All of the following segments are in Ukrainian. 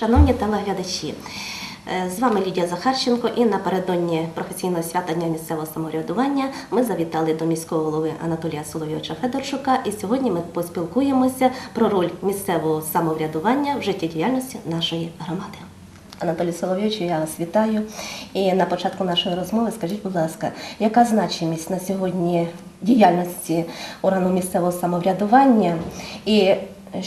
Шановні телеглядачі, е, з вами Лідія Захарченко і напередодні професійного свята Дня місцевого самоврядування ми завітали до міського голови Анатолія Соловйовича Федорчука і сьогодні ми поспілкуємося про роль місцевого самоврядування в життєдіяльності нашої громади. Анатолій Соловйович, я вас вітаю. І на початку нашої розмови скажіть, будь ласка, яка значимість на сьогодні діяльності органу місцевого самоврядування і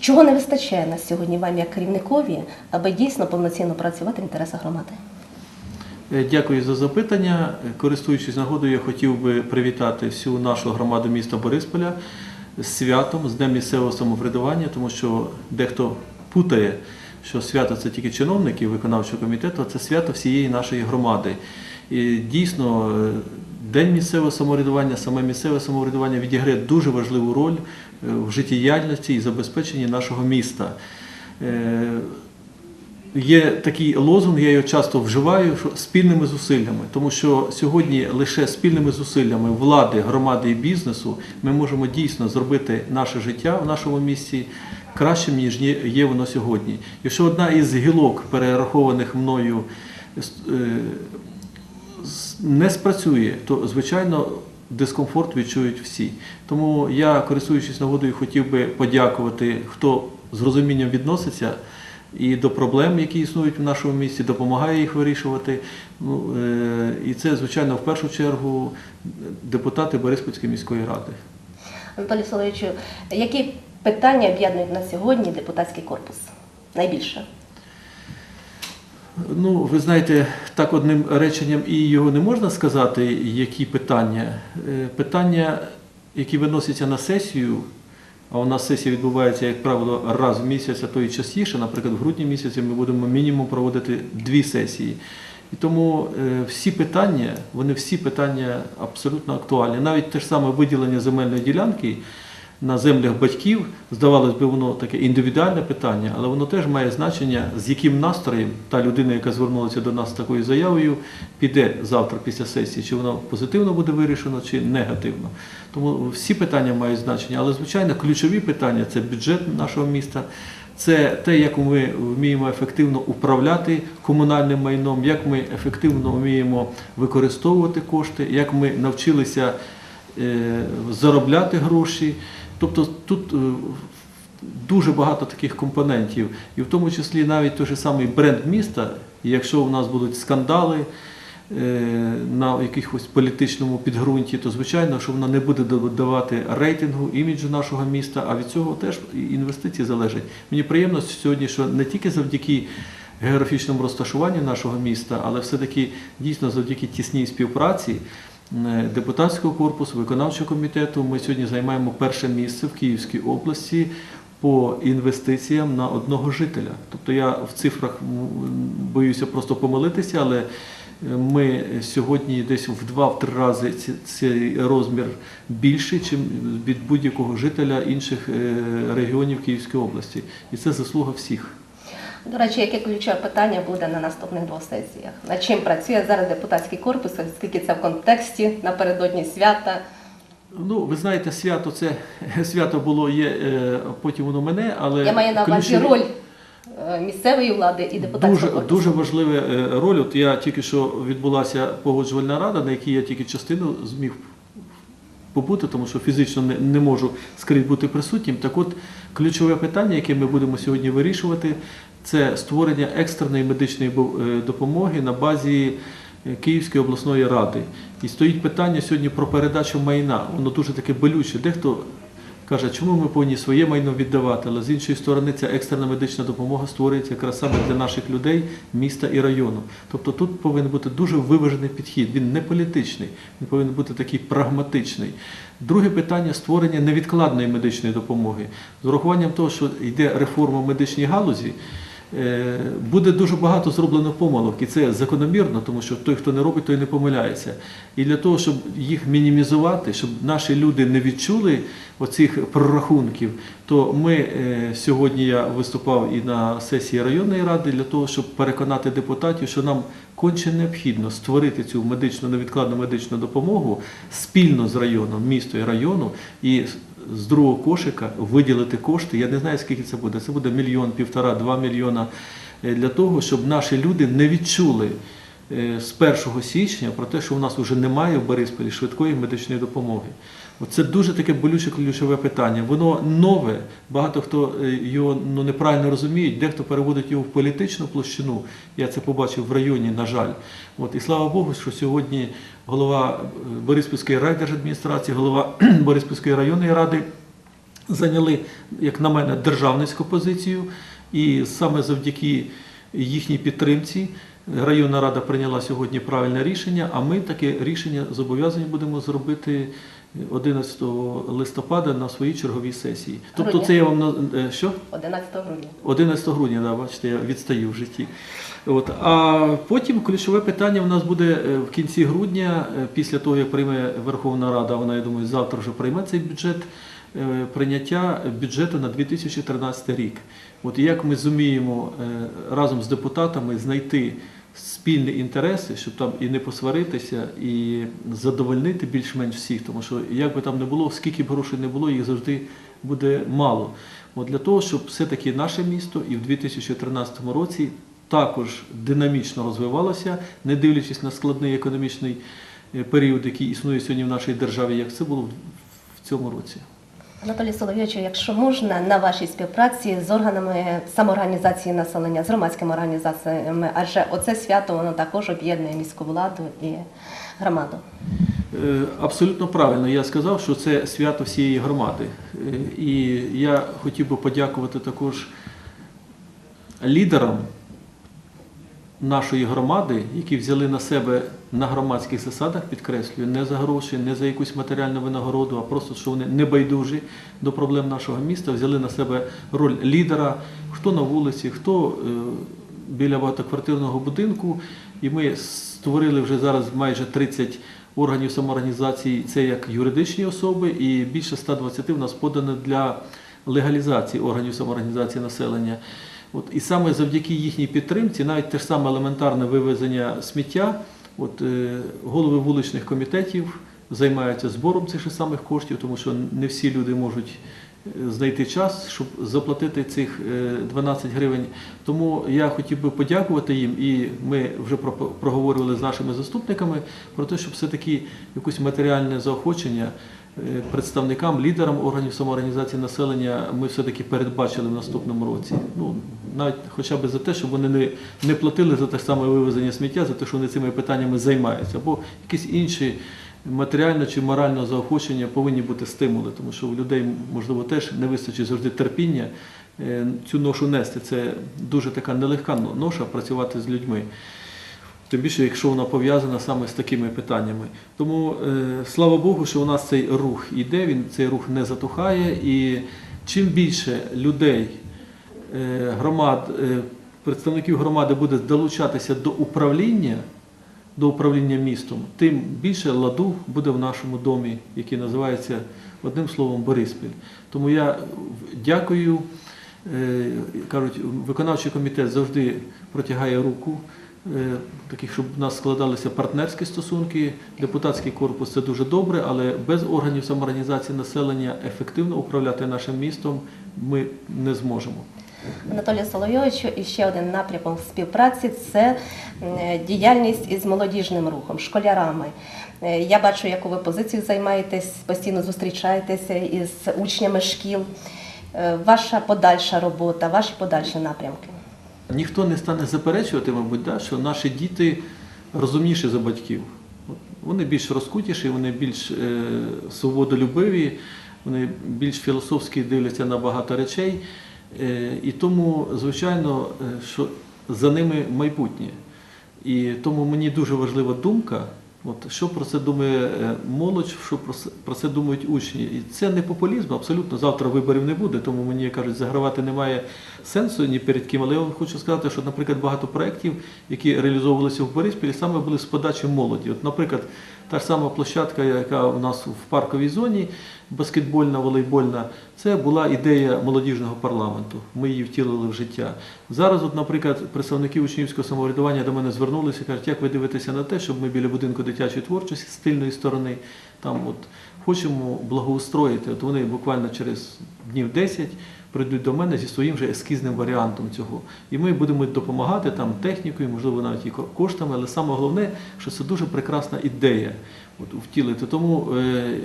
чого не вистачає на сьогодні вам як керівникові, аби дійсно повноцінно працювати в інтересах громади? Е, Дякую за запитання. Е, Користуючись нагодою, я хотів би привітати всю нашу громаду міста Борисполя з святом, з Днем місцевого самоврядування, тому що дехто путає, що свято це тільки чиновники виконавчого комітету, а це свято всієї нашої громади. І дійсно, е, День місцевого самоврядування, саме місцеве самоврядування відіграє дуже важливу роль е, в життєдіяльності і забезпеченні нашого міста. Е, Є такий лозунг, я його часто вживаю, що спільними зусиллями, тому що сьогодні лише спільними зусиллями влади, громади і бізнесу ми можемо дійсно зробити наше життя в нашому місті кращим, ніж є- воно сьогодні. Якщо одна із гілок, перерахованих мною, е, не спрацює, то звичайно дискомфорт відчують всі. Тому я, користуючись нагодою, хотів би подякувати, хто з розумінням відноситься і до проблем, які існують в нашому місті, допомагає їх вирішувати. Ну, е, і це, звичайно, в першу чергу депутати Бориспільської міської ради. Анатолій Соловійовичу, які питання об'єднують на сьогодні депутатський корпус? Найбільше? Ну, ви знаєте, так одним реченням і його не можна сказати, які питання. Е, Питання, які виносяться на сесію, а у нас сесія відбувається, як правило, раз в місяць, а то і частіше. Наприклад, в грудні місяці ми будемо мінімум проводити дві сесії. І тому е, всі питання, вони всі питання абсолютно актуальні. Навіть те ж саме виділення земельної ділянки на землях батьків, здавалось би, воно таке індивідуальне питання, але воно теж має значення, з яким настроєм та людина, яка звернулася до нас з такою заявою, піде завтра після сесії, чи воно позитивно буде вирішено, чи негативно. Тому всі питання мають значення, але звичайно ключові питання це бюджет нашого міста. Це те, як ми вміємо ефективно управляти комунальним майном, як ми ефективно вміємо використовувати кошти, як ми навчилися заробляти гроші. Тобто тут е, дуже багато таких компонентів, і в тому числі навіть той же самий бренд міста. Якщо у нас будуть скандали е, на якихось політичному підґрунті, то звичайно, що воно не буде давати рейтингу, іміджу нашого міста, а від цього теж інвестиції залежать. Мені приємно сьогодні, що не тільки завдяки географічному розташуванню нашого міста, але все-таки дійсно завдяки тісній співпраці е, депутатського корпусу, виконавчого комітету ми сьогодні займаємо перше місце в Київській області по інвестиціям на одного жителя. Тобто я в цифрах боюся просто помилитися, але е, ми сьогодні десь в два-три рази цей розмір більший, ніж від будь-якого жителя інших е, регіонів Київської області. І це заслуга всіх. До речі, яке ключове питання буде на наступних двох сесіях? Над чим працює зараз депутатський корпус, оскільки це в контексті напередодні свята? Ну, ви знаєте, свято це свято було, є, е, потім воно мене, але Я маю на увазі ключові- роль е, місцевої влади і депутатського Дуже, корпусу. дуже важлива е, роль. От я тільки що відбулася погоджувальна рада, на якій я тільки частину зміг побути, тому що фізично не, не можу скрізь бути присутнім. Так от ключове питання, яке ми будемо сьогодні вирішувати, це створення екстреної медичної е, допомоги на базі е, Київської обласної ради. І стоїть питання сьогодні про передачу майна. Воно дуже таке болюче. Дехто каже, чому ми повинні своє майно віддавати, але з іншої сторони ця екстрена медична допомога створюється якраз саме для наших людей, міста і району. Тобто тут повинен бути дуже виважений підхід. Він не політичний, він повинен бути такий прагматичний. Друге питання створення невідкладної медичної допомоги. З урахуванням того, що йде реформа медичній галузі. Е, Буде дуже багато зроблено помилок, і це закономірно, тому що той, хто не робить, той не помиляється. І для того, щоб їх мінімізувати, щоб наші люди не відчули оцих прорахунків, то ми е, сьогодні я виступав і на сесії районної ради для того, щоб переконати депутатів, що нам конче необхідно створити цю медичну невідкладну медичну допомогу спільно з районом, місто і району, і з другого кошика виділити кошти. Я не знаю, скільки це буде. Це буде мільйон, півтора, два мільйона е, для того, щоб наші люди не відчули з 1 січня про те, що у нас вже немає в Борисполі швидкої медичної допомоги. Це дуже таке болюче ключове питання. Воно нове, багато хто е, його ну, неправильно розуміє, дехто переводить його в політичну площину. Я це побачив в районі, на жаль. От, і слава Богу, що сьогодні голова е, Бориспільської райдержадміністрації, голова Бориспільської районної ради зайняли, як на мене, державницьку позицію. І саме завдяки їхній підтримці районна рада прийняла сьогодні правильне рішення, а ми таке рішення зобов'язані будемо зробити 11 листопада на своїй черговій сесії. Тобто це я вам на- е, що? 11 грудня. 11 грудня, да, бачите, я відстаю в житті. От. А потім ключове питання у нас буде е, в кінці грудня, е, після того, як прийме Верховна Рада, вона, я думаю, завтра вже прийме цей бюджет, прийняття бюджету на 2013 рік. От як ми зуміємо е, разом з депутатами знайти спільні інтереси, щоб там і не посваритися, і задовольнити більш-менш всіх, тому що як би там не було, скільки б грошей не було, їх завжди буде мало. От для того, щоб все-таки наше місто і в 2013 році також динамічно розвивалося, не дивлячись на складний економічний е, період, який існує сьогодні в нашій державі, як це було в цьому році. Анатолій Соловйовичу, якщо можна, на вашій співпраці з органами самоорганізації населення, з громадськими організаціями, адже оце свято воно також об'єднує міську владу і громаду. Е, Абсолютно правильно. Я сказав, що це свято всієї громади. Е, І я хотів би подякувати також лідерам нашої громади, які взяли на себе на громадських засадах, підкреслюю, не за гроші, не за якусь матеріальну винагороду, а просто що вони не байдужі до проблем нашого міста, взяли на себе роль лідера, хто на вулиці, хто е, біля багатоквартирного будинку. І ми створили вже зараз майже 30 органів самоорганізації, це як юридичні особи, і більше 120 у нас подано для легалізації органів самоорганізації населення. От, і саме завдяки їхній підтримці, навіть те ж саме елементарне вивезення сміття, от, е, голови вуличних комітетів займаються збором цих самих коштів, тому що не всі люди можуть е, знайти час, щоб заплатити цих е, 12 гривень. Тому я хотів би подякувати їм, і ми вже про- проговорювали з нашими заступниками про те, щоб все-таки якусь матеріальне заохочення е, представникам, лідерам органів самоорганізації населення ми все-таки передбачили в наступному році. Ну, навіть хоча б за те, щоб вони не, не платили за те саме вивезення сміття, за те, що вони цими питаннями займаються, або якісь інші матеріально чи морально заохочення повинні бути стимули, тому що у людей, можливо, теж не вистачить завжди терпіння е, цю ношу нести. Це дуже така нелегка ноша працювати з людьми. Тим більше, якщо вона пов'язана саме з такими питаннями. Тому е, слава Богу, що у нас цей рух іде, він цей рух не затухає. І чим більше людей, е, громад, е, представників громади буде долучатися до управління, до управління містом, тим більше ладу буде в нашому домі, який називається одним словом Бориспіль. Тому я дякую. Кажуть, виконавчий комітет завжди протягає руку, таких, щоб в нас складалися партнерські стосунки. Депутатський корпус це дуже добре, але без органів самоорганізації населення ефективно управляти нашим містом ми не зможемо. Анатолію Соловйовичу, і ще один напрямок співпраці це е, діяльність із молодіжним рухом, школярами. Е, Я бачу, яку ви позицію займаєтесь, постійно зустрічаєтеся із учнями шкіл. Е, Ваша подальша робота, ваші подальші напрямки. Ніхто не стане заперечувати, мабуть, да, що наші діти розумніші за батьків. Вони більш розкутіші, вони більш е, свободолюбиві, вони більш філософські дивляться на багато речей. Е, і тому, звичайно, е, що за ними майбутнє. І тому мені дуже важлива думка, от, що про це думає е, молодь, що про це, про це думають учні. І це не популізм, абсолютно. Завтра виборів не буде, тому мені кажуть, загравати немає сенсу ні перед ким. Але я вам хочу сказати, що, наприклад, багато проєктів, які реалізовувалися в Бориспілі, саме були з подачі молоді. От, наприклад, та ж сама площадка, яка у нас в парковій зоні, баскетбольна, волейбольна, це була ідея молодіжного парламенту. Ми її втілили в життя. Зараз, от, наприклад, представники учнівського самоврядування до мене звернулися і кажуть, як ви дивитеся на те, щоб ми біля будинку дитячої творчості з тильної сторони там от хочемо благоустроїти. От вони буквально через днів 10 прийдуть до мене зі своїм же ескізним варіантом цього. І ми будемо допомагати там технікою, можливо, навіть і коштами, але саме головне, що це дуже прекрасна ідея от, втілити. Тому е,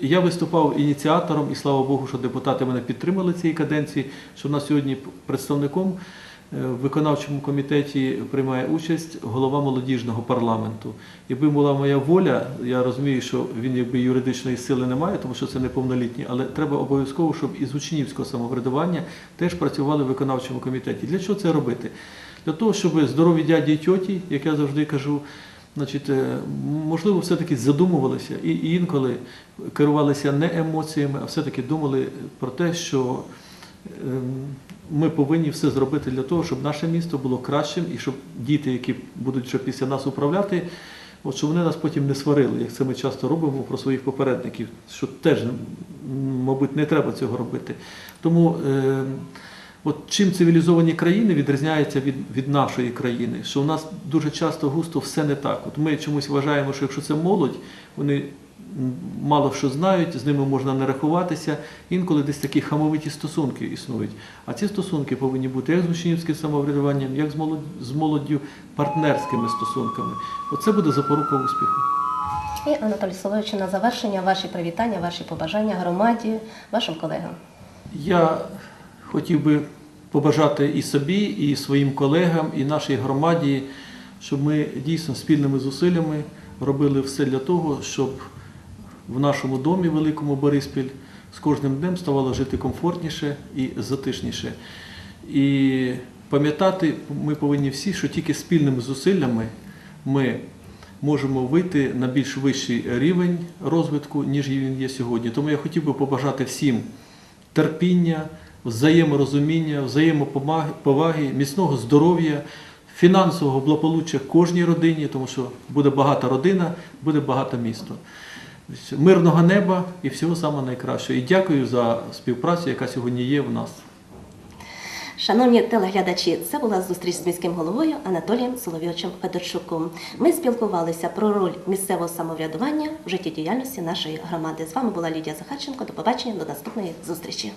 я виступав ініціатором, і слава Богу, що депутати мене підтримали цієї каденції, що на сьогодні представником в виконавчому комітеті приймає участь голова молодіжного парламенту. Якби була моя воля, я розумію, що він якби юридичної сили не має, тому що це неповнолітні, але треба обов'язково, щоб із учнівського самоврядування теж працювали в виконавчому комітеті. Для чого це робити? Для того, щоб здорові дяді і тьоті, як я завжди кажу, значить, е, можливо, все-таки задумувалися і і інколи керувалися не емоціями, а все-таки думали про те, що ем, ми повинні все зробити для того, щоб наше місто було кращим і щоб діти, які будуть вже після нас управляти, от щоб вони нас потім не сварили, як це ми часто робимо про своїх попередників, що теж, мабуть, не треба цього робити. Тому ем, От чим цивілізовані країни відрізняються від, від нашої країни, що у нас дуже часто густо все не так. От ми чомусь вважаємо, що якщо це молодь, вони мало що знають, з ними можна не рахуватися. Інколи десь такі хамовиті стосунки існують. А ці стосунки повинні бути як з учнівським самоврядуванням, як з молоддю партнерськими стосунками. Оце буде запорука успіху. І Анатолій Солович, на завершення ваші привітання, ваші побажання громаді, вашим колегам. Я хотів би побажати і собі, і своїм колегам, і нашій громаді, щоб ми дійсно спільними зусиллями робили все для того, щоб в нашому домі, великому Бориспіль, з кожним днем ставало жити комфортніше і затишніше. І пам'ятати ми повинні всі, що тільки спільними зусиллями ми можемо вийти на більш вищий рівень розвитку, ніж він є сьогодні. Тому я хотів би побажати всім терпіння, взаєморозуміння, взаємоповаги, міцного здоров'я, фінансового благополуччя кожній родині, тому що буде багата родина, буде багато місто. Мирного неба і всього самого найкращого. І дякую за співпрацю, яка сьогодні є в нас. Шановні телеглядачі, це була зустріч з міським головою Анатолієм Соловйовичем Федорчуком. Ми спілкувалися про роль місцевого самоврядування в життєдіяльності нашої громади. З вами була Лідія Захарченко. До побачення, до наступної зустрічі.